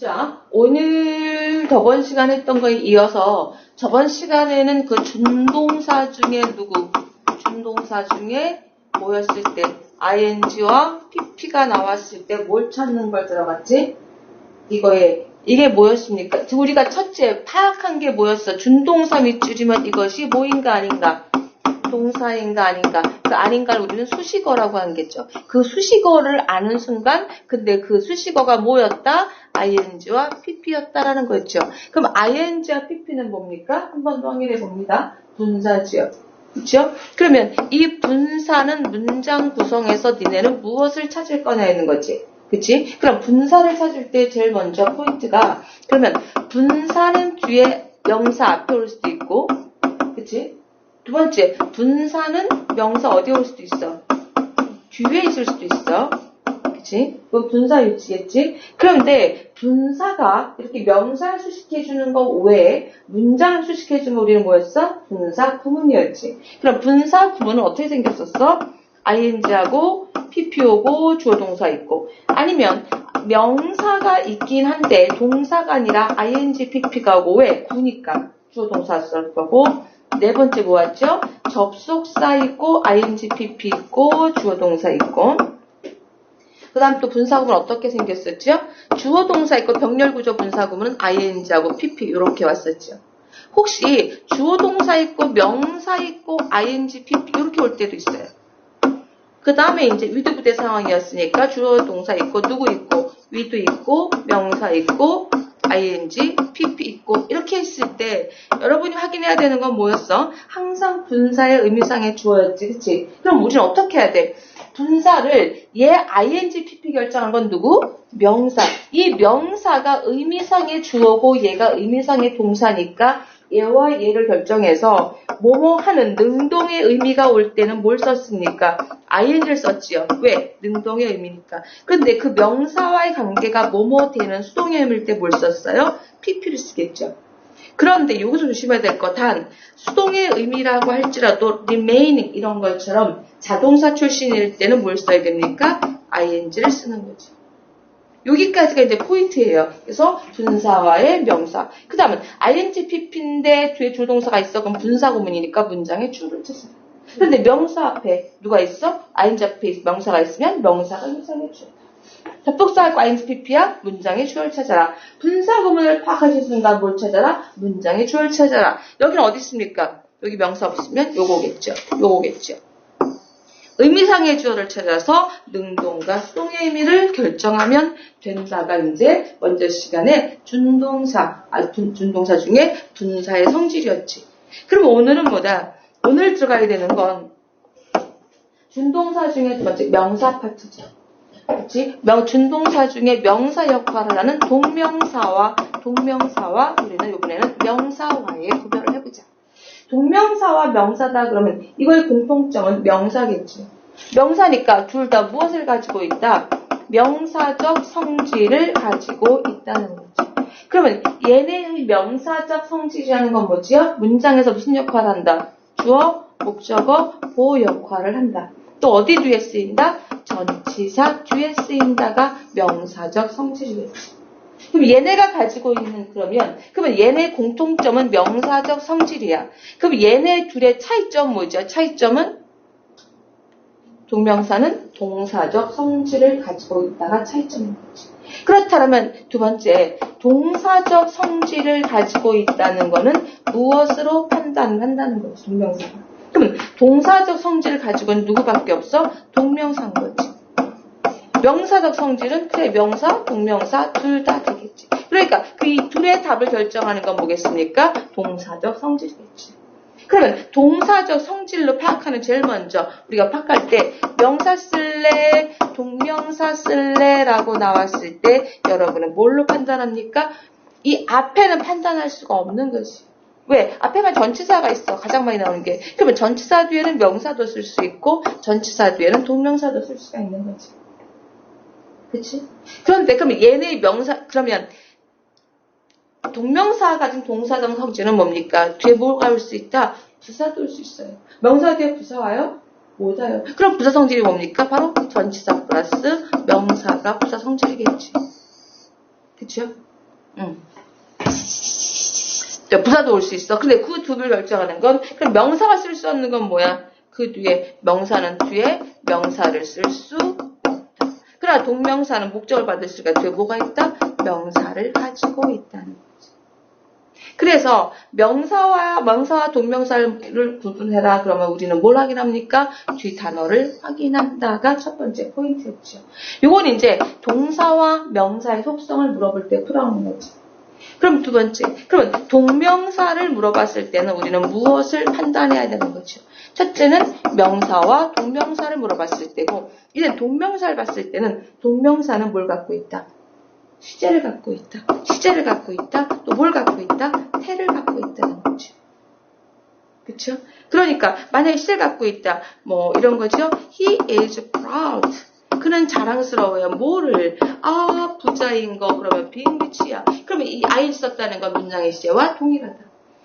자, 오늘 저번 시간에 했던 거에 이어서 저번 시간에는 그 준동사 중에 누구? 준동사 중에 뭐였을 때 ing와 pp가 나왔을 때 뭘 찾는 걸 들어갔지? 이거에 이게 뭐였습니까? 우리가 첫째 파악한 게 뭐였어? 준동사 밑줄이면 이것이 뭐인가 아닌가? 동사인가 아닌가? 그 아닌가를 우리는 수식어라고 하겠죠. 그 수식어를 아는 순간 근데 그 수식어가 뭐였다? Ing와 pp였다라는 거였죠. 그럼 ing와 pp는 뭡니까? 한 번 더 확인해 봅니다. 분사지요. 그렇죠? 그러면 이 분사는 문장 구성에서 니네는 무엇을 찾을 거냐 있는 거지. 그치? 그럼 분사를 찾을 때 제일 먼저 포인트가 그러면 분사는 뒤에 명사 앞에 올 수도 있고 그치? 두 번째 분사는 명사 어디에 올 수도 있어. 뒤에 있을 수도 있어. 그치? 그건 분사 위치겠지? 그런데 분사가 이렇게 명사를 수식해주는 거 외에 문장을 수식해주는 우리는 뭐였어? 분사 구문이었지. 그럼 분사 구문은 어떻게 생겼었어? ing하고 pp오고 주어 동사 있고 아니면 명사가 있긴 한데 동사가 아니라 ing, pp가 오고 왜? 구니까 주어 동사 쓸 거고 네 번째 뭐였죠? 접속사 있고 ing, pp 있고 주어 동사 있고 그 다음 또 분사구문 어떻게 생겼었죠? 주어 동사 있고 병렬 구조 분사구문은 ing하고 pp 이렇게 왔었죠. 혹시 주어 동사 있고 명사 있고 ing, pp 이렇게 올 때도 있어요. 그 다음에 이제 위드 부대 상황이었으니까 주어 동사 있고 누구 있고 위도 있고 명사 있고 ing, pp 있고 이렇게 했을 때 여러분이 확인해야 되는 건 뭐였어? 항상 분사의 의미상의 주어였지, 그치? 그럼 우리는 어떻게 해야 돼? 분사를 얘 ing, pp 결정한 건 누구? 명사. 이 명사가 의미상의 주어고 얘가 의미상의 동사니까 얘와 얘를 결정해서 뭐뭐 하는 능동의 의미가 올 때는 뭘 썼습니까? ing를 썼지요. 왜? 능동의 의미니까. 근데 그 명사와의 관계가 뭐뭐 되는 수동의 의미일 때 뭘 썼어요? pp를 쓰겠죠. 그런데 여기서 조심해야 될것단 수동의 의미라고 할지라도 remaining 이런 것처럼 자동사 출신일 때는 뭘 써야 됩니까? ing를 쓰는 거죠. 여기까지가 이제 포인트예요. 그래서 분사와의 명사. 그 다음은 ing, pp인데 뒤에 조동사가 있어. 그럼 분사 구문이니까 문장에 주를 찾아요. 근데 명사 앞에 누가 있어? ing 앞에 명사가 있으면 명사가 문장에 주. Ing, pp야 문장의 주어를 찾아라. 분사 구문을 파악하신 순간 뭘 찾아라? 문장의 주어를 찾아라. 여기는 어디 있습니까? 여기 명사 없으면 요거겠죠. 요거겠죠. 의미상의 주어를 찾아서 능동과 수동의 의미를 결정하면 된다가 이제 먼저 시간에 준동사, 아, 준, 준동사 중에 분사의 성질이었지. 그럼 오늘은 뭐다? 오늘 들어가야 되는 건 준동사 중에 두 번째 명사 파트죠. 그렇지? 명, 준동사 중에 명사 역할을 하는 동명사와 동명사와 우리는 이번에는 명사와의 구별을 해보자. 동명사와 명사다 그러면 이거의 공통점은 명사겠지. 명사니까 둘 다 무엇을 가지고 있다? 명사적 성질을 가지고 있다는 거지. 그러면 얘네의 명사적 성질이라는 건 뭐지요? 문장에서 무슨 역할을 한다? 주어, 목적어, 보호 역할을 한다. 또 어디 뒤에 쓰인다? 전치사 뒤에 쓰인다가 명사적 성질이겠지. 그럼 얘네가 가지고 있는 그러면 그러면 얘네 공통점은 명사적 성질이야. 그럼 얘네 둘의 차이점 뭐죠? 차이점은 동명사는 동사적 성질을 가지고 있다가 차이점인 거지. 그렇다면 두 번째 동사적 성질을 가지고 있다는 것은 무엇으로 판단한다는 거지 동명사가. 동사적 성질을 가지고 있는 누구밖에 없어? 동명사인 거지. 명사적 성질은 그래 명사, 동명사 둘 다 되겠지. 그러니까 그 이 둘의 답을 결정하는 건 뭐겠습니까? 동사적 성질이겠지. 그러면 동사적 성질로 파악하는 제일 먼저 우리가 파악할 때 명사 쓸래, 동명사 쓸래라고 나왔을 때 여러분은 뭘로 판단합니까? 이 앞에는 판단할 수가 없는 거지. 왜? 앞에만 전치사가 있어. 가장 많이 나오는 게. 그러면 전치사 뒤에는 명사도 쓸 수 있고 전치사 뒤에는 동명사도 쓸 수가 있는 거지. 그치? 그런데 그럼 얘네의 명사 그러면 동명사가 가진 동사적 성질은 뭡니까? 뒤에 뭐가 올 수 있다? 부사도 올 수 있어요. 명사 뒤에 부사 와요? 못 와요. 그럼 부사 성질이 뭡니까? 바로 전치사 플러스 명사가 부사 성질이겠지. 그쵸? 응. 자, 부사도 올 수 있어. 근데 그 두 개를 결정하는 건, 그럼 명사가 쓸 수 없는 건 뭐야? 그 뒤에, 명사는 뒤에 명사를 쓸수 없다. 그러나 동명사는 목적을 받을 수가 뒤에 뭐가 있다? 명사를 가지고 있다는 거지. 그래서 명사와 명사와 동명사를 구분해라. 그러면 우리는 뭘 확인합니까? 뒤 단어를 확인한다가 첫 번째 포인트였죠. 이건 이제 동사와 명사의 속성을 물어볼 때 풀어오는 거지. 그럼 두 번째, 그러면 동명사를 물어봤을 때는 우리는 무엇을 판단해야 되는 거죠? 첫째는 명사와 동명사를 물어봤을 때고, 이제 동명사를 봤을 때는 동명사는 뭘 갖고 있다? 시제를 갖고 있다. 시제를 갖고 있다. 또 뭘 갖고 있다? 태를 갖고 있다는 거죠. 그쵸? 그러니까 만약에 시제를 갖고 있다. 뭐 이런 거죠. He is proud. 그는 자랑스러워요. 뭐를? 아, 부자인 거, 그러면 rich야. 그러면 이 I 썼다는 건 문장의 시제와 동일하다.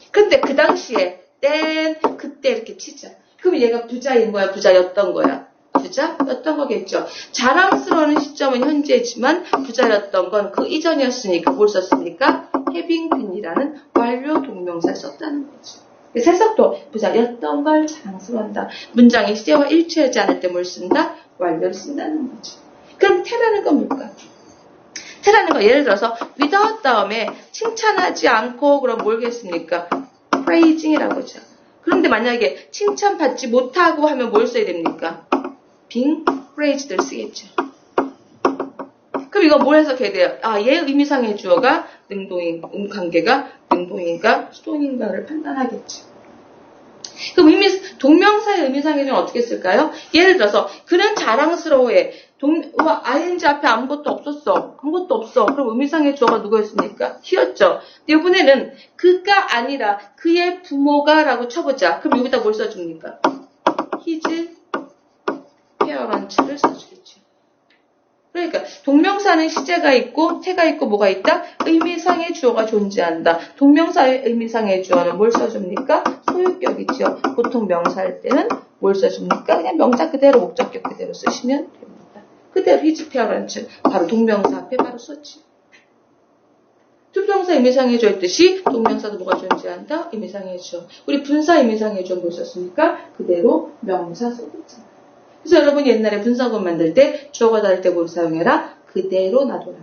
근데 그 당시에, then, 그때 이렇게 치자. 그럼 얘가 부자인 거야, 부자였던 거야. 부자였던 거겠죠. 자랑스러운 시점은 현재지만 부자였던 건 그 이전이었으니까 뭘 썼습니까? been이라는 완료 동명사를 썼다는 거죠. 세석도 부자였던 걸 자랑스러워한다. 문장의 시제와 일치하지 않을 때 뭘 쓴다? 완료를 쓴다는 거죠. 그럼 태라는 건 뭘까? 태라는 거 예를 들어서 without 다음에 칭찬하지 않고 그럼 뭘겠습니까? praising이라고 하죠. 그런데 만약에 칭찬받지 못하고 하면 뭘 써야 됩니까? being praised를 쓰겠죠. 그럼 이거 뭘 해석해야 돼요? 아, 얘 의미상의 주어가 능동인, 음, 관계가 능동인가 수동인가를 판단하겠죠. 그럼 의미, 동명사의 의미상의 주어는 어떻게 쓸까요? 예를 들어서, 그는 자랑스러워해. 동, 와, ing 앞에 아무것도 없었어. 아무것도 없어. 그럼 의미상의 주어가 누구였습니까? 근데 이번에는 그가 아니라 그의 부모가 라고 쳐보자. 그럼 여기다 뭘 써줍니까? his parents를 써주겠죠. 그러니까 동명사는 시제가 있고 태가 있고 뭐가 있다? 의미상의 주어가 존재한다. 동명사의 의미상의 주어는 뭘 써줍니까? 소유격이죠. 보통 명사할 때는 뭘 써줍니까? 그냥 명사 그대로 목적격 그대로 쓰시면 됩니다. 그대로 his parents 바로 동명사 앞에 바로 썼지. 투명사 의미상의 주어 했듯이 동명사도 뭐가 존재한다? 의미상의 주어. 우리 분사 주어 뭐 썼습니까? 그대로 명사 써줬잖아. 그래서 여러분 옛날에 분사문 만들 때 주어가 다를 때 뭘 사용해라? 그대로 놔둬라.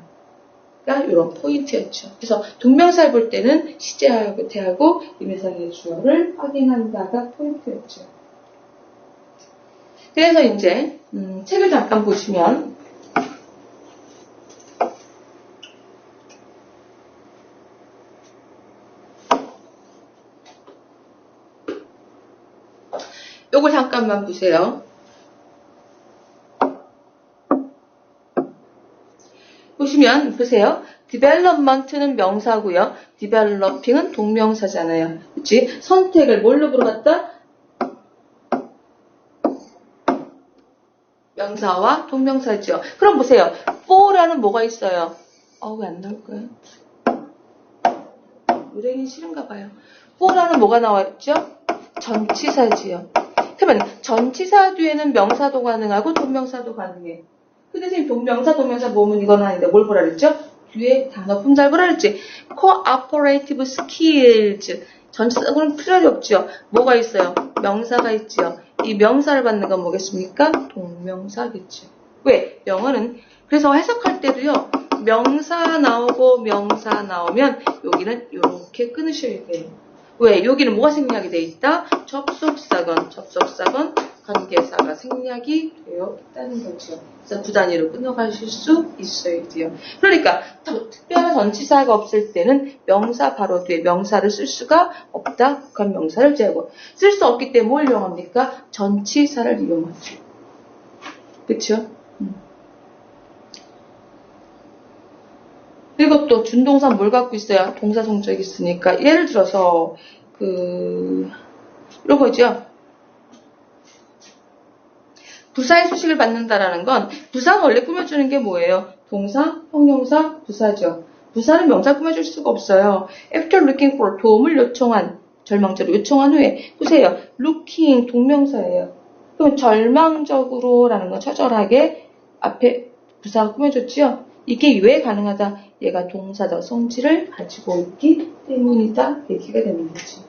가 이런 포인트였죠. 그래서 동명사를 볼 때는 시제하고 태하고 의미상의 주어를 확인한다가 포인트였죠. 그래서 이제 음, 책을 잠깐 보시면 요걸 잠깐만 보세요. 보시면 보세요. development는 명사고요. developing은 동명사잖아요. 그치? 선택을 뭘로 물어봤다? 명사와 동명사죠. 그럼 보세요. for라는 뭐가 있어요? 어, 왜안 나올 거예요? 의뢰인 싫은가 봐요. for라는 뭐가 나왔죠? 전치사지요. 그러면 전치사 뒤에는 명사도 가능하고 동명사도 가능해. 근데 선생님 동명사 동명사 모으면 이건 아닌데 뭘 보라 그랬죠? 뒤에 단어 품잘 보라 그랬지? cooperative skills 전체적으로는 필요이 없죠. 뭐가 있어요? 명사가 있지요. 이 명사를 받는 건 뭐겠습니까? 동명사겠죠. 왜? 영어는 그래서 해석할 때도요. 명사 나오고 명사 나오면 여기는 이렇게 끊으셔야 돼요. 왜? 여기는 뭐가 생략이 돼 있다? 접속사건, 접속사건, 관계사가 생략이 되어 있다는 거죠. 그래서 두 단위로 끊어가실 수 있어야 돼요. 그러니까 더 특별한 전치사가 없을 때는 명사 바로 뒤에 명사를 쓸 수가 없다. 그건 명사를 제하고 쓸 수 없기 때문에 뭘 이용합니까? 전치사를 이용하죠. 그렇죠? 그리고 또 준동사 뭘 갖고 있어요? 동사 성격이 있으니까 예를 들어서 그 이런 거죠. 부사의 수식을 받는다라는 건 부사는 원래 꾸며주는 게 뭐예요? 동사, 형용사, 부사죠. 부사는 명사 꾸며줄 수가 없어요. After looking for 도움을 요청한 절망적으로 요청한 후에 보세요. looking 동명사예요. 그럼 절망적으로라는 건 처절하게 앞에 부사가 꾸며줬지요. 이게 왜 가능하다? 얘가 동사적 성질을 가지고 있기 때문이다. 얘기가 되는 거지.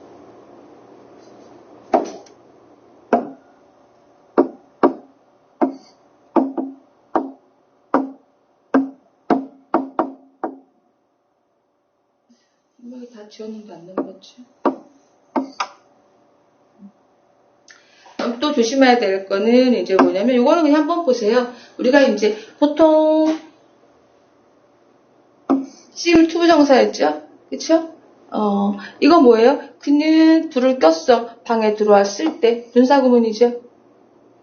안 넘겼지. 그럼 또 조심해야 될 거는 이제 뭐냐면 이거는 그냥 한번 보세요. 우리가 이제 보통 심 투부 정사였죠? 그쵸? 어, 이거 뭐예요? 그는 불을 꼈어. 방에 들어왔을 때. 분사구문이죠?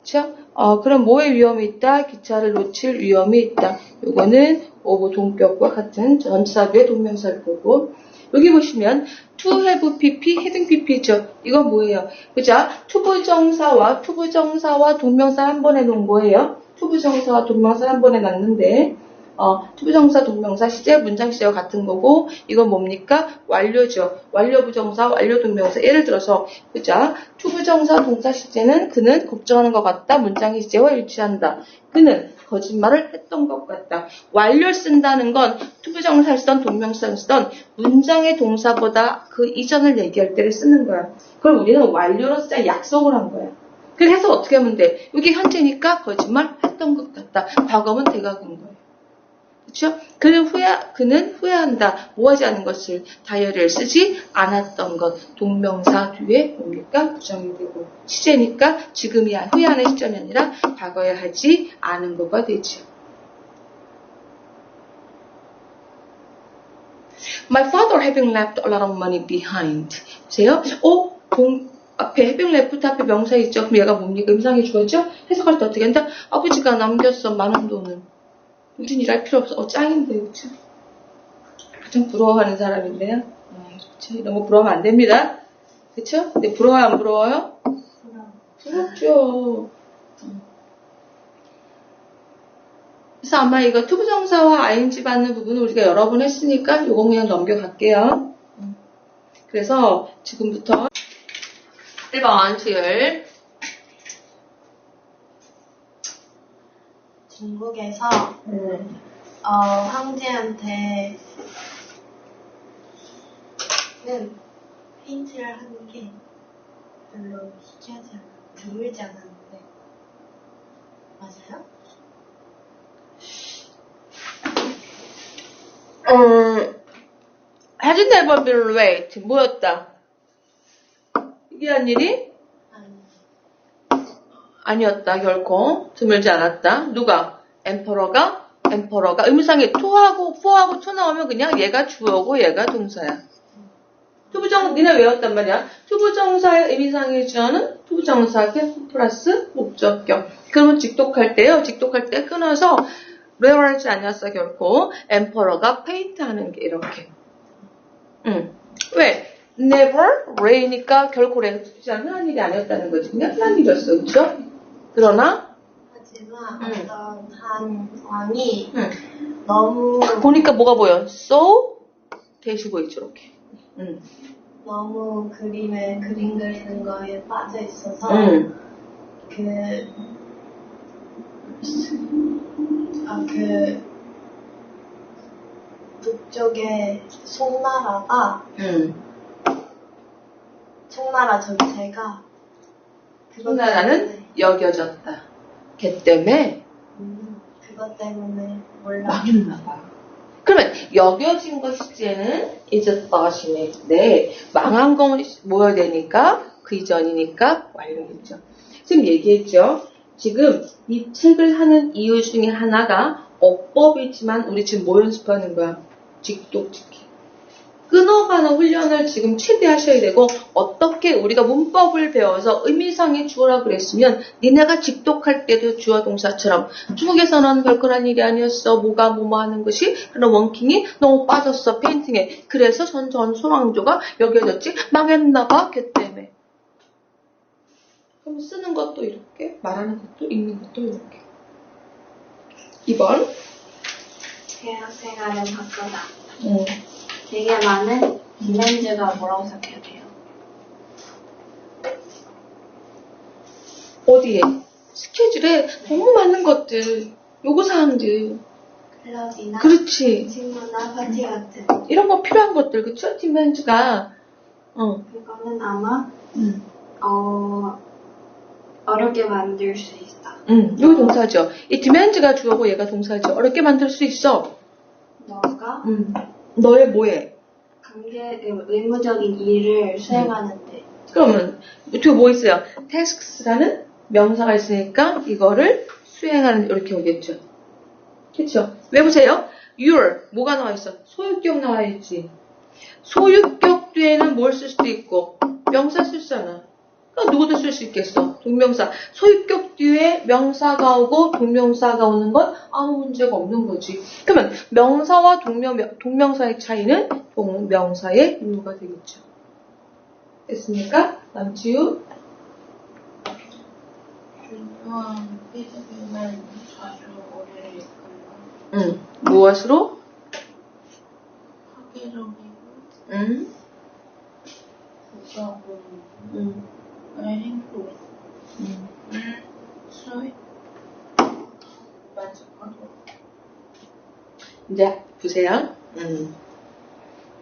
그쵸? 어, 그럼 뭐의 위험이 있다? 기차를 놓칠 위험이 있다. 요거는 오브 동격과 같은 전사부의 동명사일 거고. 여기 보시면 to have pp, having pp죠. 이건 뭐예요? 그죠? 투부정사와 투부정사와 동명사 한 번에 놓은 거예요. 투부정사와 동명사 한 번에 놨는데 어, 투부정사, 동명사, 시제, 문장 시제와 같은 거고 이건 뭡니까? 완료죠. 완료 부정사, 완료 동명사. 예를 들어서 그죠? 투부정사, 동사 시제는 그는 걱정하는 것 같다. 문장의 시제와 일치한다. 그는 거짓말을 했던 것 같다. 완료를 쓴다는 건 투부정사를 쓰던 동명사를 쓰던 문장의 동사보다 그 이전을 얘기할 때를 쓰는 거야. 그럼 우리는 완료로 쓰자 약속을 한 거야. 그래서 어떻게 하면 돼? 여기 현재니까 거짓말 했던 것 같다. 과거면 대각인 거야. 그렇죠? 그는 후회 그는 후회한다. 뭐하지 않은 것을 다이어리를 쓰지 않았던 것. 동명사 뒤에 뭡니까? 부정이 되고 시제니까 지금이 아- 후회하는 시점이 아니라 과거에 하지 않은 거가 되죠. My father having left a lot of money behind. 보세요. 어? 동, 앞에 having left 앞에 명사 있죠? 그럼 얘가 뭡니까? 음상이 주어져? 해석할 때 어떻게 한다? 아버지가 남겼어. 많은 돈을. 우린 일할 필요 없어. 어, 짱인데, 그쵸? 가장 부러워하는 사람인데요. 아, 그쵸? 이런 거 부러워하면 안 됩니다. 그쵸? 근데 부러워요, 안 부러워요? 부럽죠. 음. 그래서 아마 이거 투부정사와 ing 받는 부분은 우리가 여러 번 했으니까 이건 그냥 넘겨갈게요. 음. 그래서 지금부터 1번 수열 중국에서 음. 어, 황제한테는 페인트를 하는 게 별로 희귀하지 않아 드물지 않았는데 맞아요? 음, had never been late. 뭐였다? 희귀한 일이 아니 아니었다, 결코. 드물지 않았다. 누가? 엠퍼러가? 엠퍼러가. 의미상에 to하고 for하고 to 나오면 그냥 얘가 주어고 얘가 동사야. 투부정, 니네 외웠단 말이야. 투부정사의 의미상의 주어는 투부정사 플러스 목적격. 그러면 직독할 때요. 직독할 때 끊어서 레어하지 아니었어, 결코. 엠퍼러가 페인트 하는 게 이렇게. 응. 왜? never ray니까 결코 레지 않는 일이 아니었다는 거지. 그냥 흔한 일이었어. 그쵸? 그러나, 하지만 음. 어떤 한 왕이 응. 너무 보니까 뭐가 보여? so? 대시 보이죠, 이렇게. 응. 너무 그림에 그림 그리는 거에 빠져 있어서 응. 그, 아, 그, 북쪽에 송나라가, 응. 송나라 전체가, 때문에, 여겨졌다. 걔 때문에 음, 그것 때문에 몰라. 망했나 봐. 그러면 여겨진 것 시제는 is thought인데 망한 건 뭐야 되니까 그 이전이니까 완료겠죠. 지금 얘기했죠. 지금 이 책을 하는 이유 중에 하나가 어법이지만 우리 지금 뭐 연습하는 거야? 직독직기. 끊어가는 훈련을 지금 최대 하셔야 되고 어떻게 우리가 문법을 배워서 의미상의 주어라 그랬으면 니네가 직독할 때도 주어 동사처럼 중국에서는 별거란 일이 아니었어. 뭐가 뭐뭐 하는 것이 그런 원킹이 너무 빠졌어. 페인팅에. 그래서 전전 소왕조가 여겨졌지. 망했나봐. 걔 때문에. 그럼 쓰는 것도 이렇게? 말하는 것도? 읽는 것도 이렇게? 2번? 대학 생활은 바꾸다. 음. 되게 많은 이면제가 뭐라고 생각해야 돼요? 어디에? 스케줄에 너무 많은 것들, 요구사항들. 클럽이나 그렇지. 친구나 파티 같은 이런 거 필요한 것들, 그쵸? 디멘즈가. 어. 그거는 아마 음. 어 어렵게 만들 수 있어. 음, 이거 동사죠. 이 디멘즈가 주어고 얘가 동사죠. 어렵게 만들 수 있어. 너가 음. 너의 뭐에? 관계 의무적인 일을 수행하는데 그러면 뒤에 뭐 있어요? tasks라는 명사가 있으니까 이거를 수행하는 이렇게 오겠죠. 그렇죠? 왜 보세요? your 뭐가 나와 있어? 소유격 나와 있지. 소유격 뒤에는 뭘 쓸 수도 있고 명사 쓸수 있잖아. 그러니까 누구도 쓸 수 있겠어. 동명사. 소유격 뒤에 명사가 오고 동명사가 오는 건 아무 문제가 없는 거지. 그러면 명사와 동명, 동명사의 차이는 동명사의 유무가 되겠죠. 됐습니까? 남치우. 중요한 피드백은 자주 오래 이끌고 응. 무엇으로? 파괴적이고 응. 부가적인 응. 응. 수익 만족하도록 이제 보세요. 음.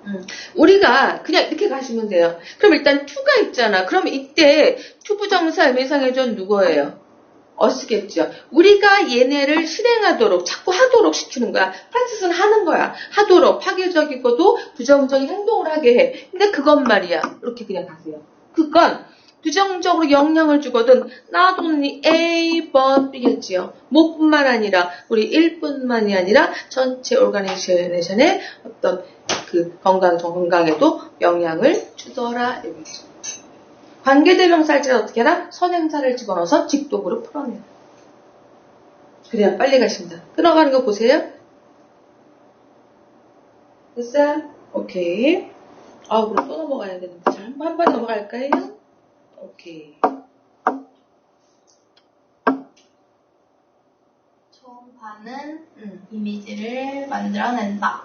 음. 우리가 그냥 이렇게 가시면 돼요. 그럼 일단 to가 있잖아. 그럼 이때 투 부정사 의미상해전 누구예요? 어스겠죠. 우리가 얘네를 실행하도록 자꾸 하도록 시키는 거야. 프랑스는 하는 거야. 하도록 파괴적이고도 부정적인 행동을 하게 해. 근데 그건 말이야. 이렇게 그냥 가세요. 그건 부정적으로 영향을 주거든 not only A but B겠지요. 뭐뿐만 아니라 우리 일뿐만이 아니라 전체 오르가니제이션의 어떤 그 건강 건강에도 영향을 주더라 이거죠. 관계대명사를 어떻게 하나? 선행사를 집어넣어서 직독으로 풀어내요. 그래야 빨리 가십니다. 끊어가는 거 보세요. 됐어요? 오케이. 아, 그럼 또 넘어가야 되는데. 한 번 넘어갈까요? 오케이. 초음파는 음. 이미지를 만들어낸다.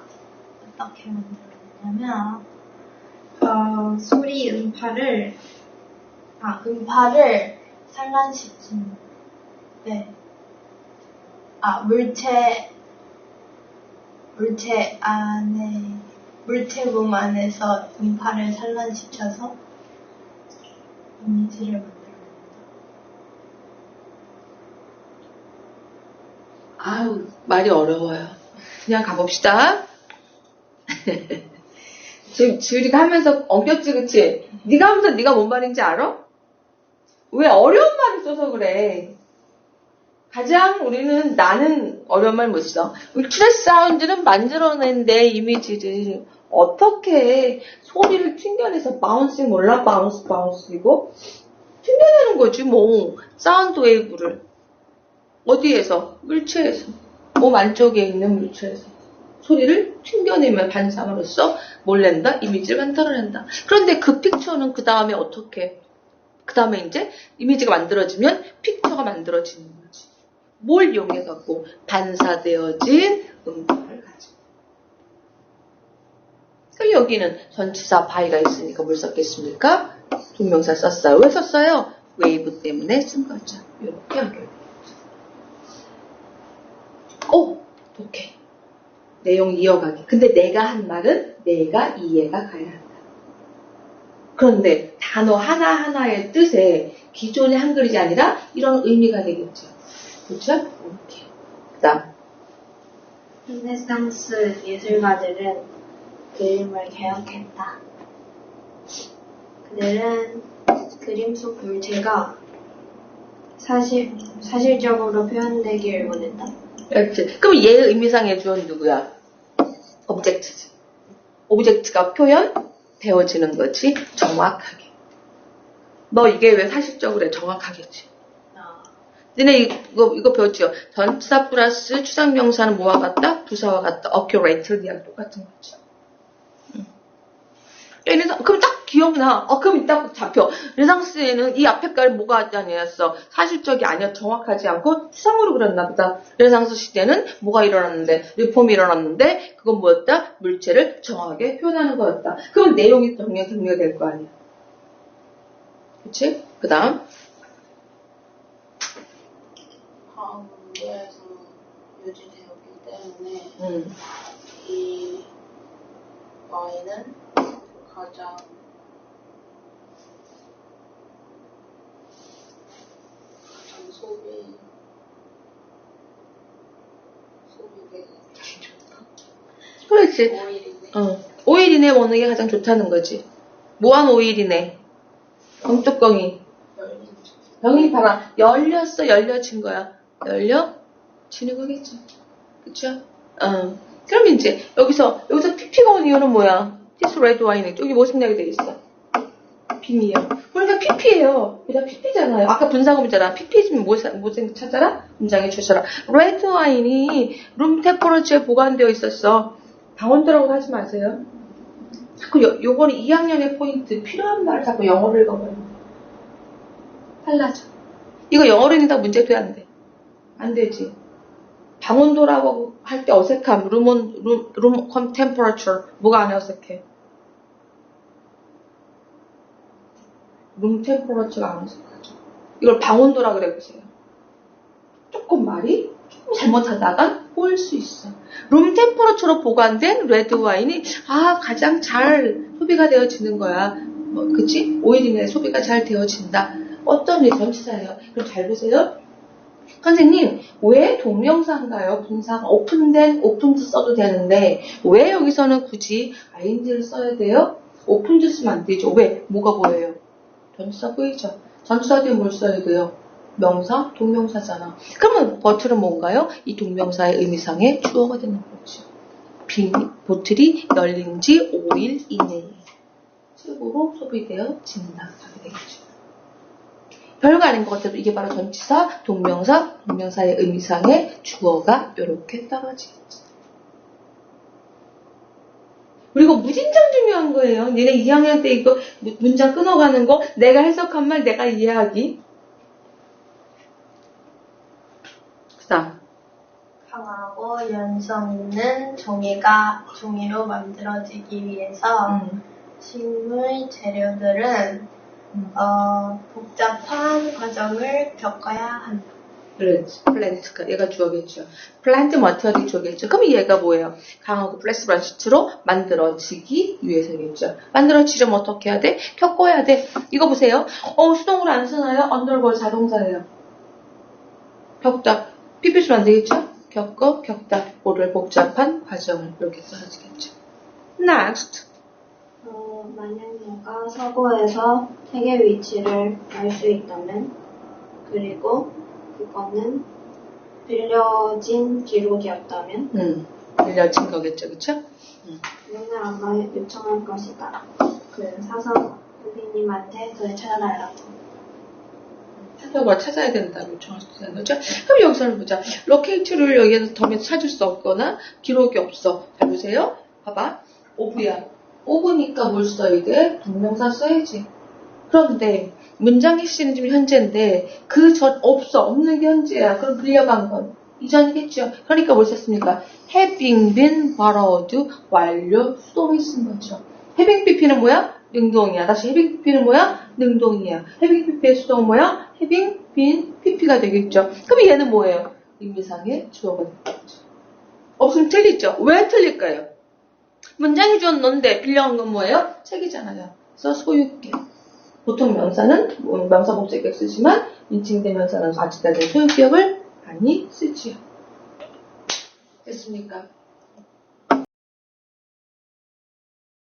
어떻게 만들어내냐면 어, 소리 음파를 아 음파를 산란시킨 네. 아 물체 물체 안에 물체 몸 안에서 음파를 산란시켜서 이미지를 만들어낸다. 아우, 말이 어려워요. 그냥 가봅시다. 지금 지우리가 하면서 엉켰지, 그치? 네가 하면서 네가 뭔 말인지 알아? 왜 어려운 말을 써서 그래? 가장 우리는 나는 어려운 말 못 써. 울트라 사운드는 만들어낸데 이미지를 어떻게 소리를 튕겨내서 바운싱 몰라 바운스 바운스이고 튕겨내는 거지 뭐 사운드 웨이브를 어디에서? 물체에서. 몸 안쪽에 있는 물체에서. 소리를 튕겨내면 반사으로써 뭘 낸다? 이미지를 만들어낸다. 그런데 그 픽처는 그 다음에 어떻게? 그 다음에 이제 이미지가 만들어지면 픽처가 만들어지는 거지. 뭘 이용해 갖고 반사되어진 음파를 가지고. 그럼 여기는 전치사 바이가 있으니까 뭘 썼겠습니까? 동명사 썼어요. 왜 썼어요? 웨이브 때문에 쓴 거죠. 이렇게 연결. 오, 오케이. 내용 이어가기. 근데 내가 한 말은 내가 이해가 가야 한다. 그런데 단어 하나하나의 뜻에 기존의 한글이지 아니라 이런 의미가 되겠죠. 그렇죠? 오케이. 그 다음. 르네상스 예술가들은 그림을 개혁했다. 그들은 그림 속 물체가 사실, 사실적으로 표현되길 원했다. 그렇지. 그럼 얘의 의미상의 주어는 누구야? 오브젝트지. 오브젝트가 표현되어지는 거지. 정확하게. 너 이게 왜 사실적으로 해? 정확하겠지. 아, 너네 이거, 이거 배웠죠? 전치사 플러스 추상명사는 뭐와 같다? 부사와 같다. accurately랑 똑같은 거죠. 음. 얘는 그럼 딱 기억나. 어, 그럼 딱 잡혀. 르상스에는 이 앞에까지 뭐가 아니었어? 사실적이 아니야. 정확하지 않고 추상으로 그렸나 보다. 르상스 시대는 뭐가 일어났는데, 리폼이 일어났는데, 그건 뭐였다? 물체를 정확하게 표현하는 거였다. 그럼 내용이 정리가 정리가 될 거 아니야. 그치? 그 다음. 문제에서 유지되었기 때문에 음. 이 와인은 가장 가장 소비 소비되는 그렇지. 오일인데 어. 오일 이내 먹는 게 가장 좋다는 거지. 무한 오일 이내. 병뚜껑이. 열린 병이 봐라. 열렸어, 열려진 거야. 열려 지는 거겠죠. 그쵸? 어. 그럼 이제, 여기서, 여기서 PP가 온 이유는 뭐야? This red wine. 여기 무슨 약이 돼 있어? 빈이요. 그러니까 PP예요. 그냥 PP잖아요. 아까 분사금이잖아. PP지면 뭐, 사- 뭐 생- 찾아라? 문장에 주셔라. 레드 와인이 룸 템퍼러처에 보관되어 있었어. 강원도라고 하지 마세요. 자꾸 요, 요거는 2학년의 포인트. 필요한 말을 자꾸 영어로 읽어봐요. 달라져. 이거 영어로 읽는다 문제 돼, 안 돼? 안 되지. 방온도라고 할 때 어색함. 룸온, 룸, 룸 템퍼러처. 뭐가 안 어색해? 룸 템퍼러처가 안 어색하죠. 이걸 방온도라 그래 보세요. 조금 말이 조금 잘못하다가 꼬일 수 있어. 룸 템퍼러처로 보관된 레드 와인이 아 가장 잘 소비가 되어지는 거야. 뭐, 그치? 오일이내 소비가 잘 되어진다. 어떤 일 전치사예요. 그럼 잘 보세요. 선생님, 왜 동명사인가요? 분사가 오픈된, 오픈드 써도 되는데, 왜 여기서는 굳이 ing를 써야 돼요? 오픈드 쓰면 안 되죠. 왜? 뭐가 보여요? 전치사 보이죠? 전치사 뒤에 뭘 써야 돼요? 명사, 동명사잖아. 그러면 버틀은 뭔가요? 이 동명사의 의미상의 주어가 되는 거죠. 빈, 보틀이 열린 지 5일 이내에 측으로 소비되어 진다. 하게 되겠죠. 별거 아닌 것 같아도 이게 바로 전치사, 동명사, 동명사의 의미상의 주어가 이렇게 떨어지겠지. 그리고 무진장 중요한 거예요. 니네 2학년 때 이거 무- 문장 끊어가는 거, 내가 해석한 말 내가 이해하기. 그 다음. 강하고 연성 있는 종이가 종이로 만들어지기 위해서 음. 식물 재료들은 음. 어, 복잡한 과정을 겪어야 한다. 그렇지. 플랜트가 얘가 주어겠죠. 플랜트 머티어리 주어겠죠. 그럼 얘가 뭐예요? 강하고 플래스브런시트로 만들어지기 위해서겠죠. 만들어지려면 어떻게 해야 돼? 겪어야 돼. 이거 보세요. 어, 수동으로 안 쓰나요? 언더볼 자동사예요. 겪다. 피피 쓰면 안 되겠죠? 겪어, 겪다. 모를 복잡한 과정을 이렇게 써야지겠죠. Next. 어, 만약 내가 서고에서 책의 위치를 알 수 있다면, 그리고 그거는 빌려진 기록이었다면, 음, 빌려진 거겠죠. 그쵸? 맨날 아마 요청할 것이다. 그 사서 선생님한테 그를 찾아달라고. 찾아봐, 찾아야 된다. 요청할 수 있는 거죠? 그럼 여기서는 보자. 로케이트를 여기에서 덤에서 찾을 수 없거나 기록이 없어. 잘 보세요. 봐봐. 오브야. 오브니까 뭘 써야 돼? 동명사 써야지. 그런데 문장 핵심은 지금 현재인데 그 전 없어. 없는 게 현재야. 그럼 빌려간 건 이전이겠죠. 그러니까 뭘 썼습니까? having been borrowed 완료 수동이 쓴 거죠. having pp는 뭐야? 능동이야. 다시 having pp는 뭐야? 능동이야. having pp의 수동은 뭐야? having been pp가 되겠죠. 그럼 얘는 뭐예요? 의미상의 주어가 되겠죠. 없으면 틀리죠. 왜 틀릴까요? 문장이 주었는데 빌려간 건 뭐예요? 책이잖아요. 그래서 소유격. 보통 명사는 뭐 명사 목적격 쓰지만 인칭대명사는 아직까지 소유격을 많이 쓰지요. 됐습니까?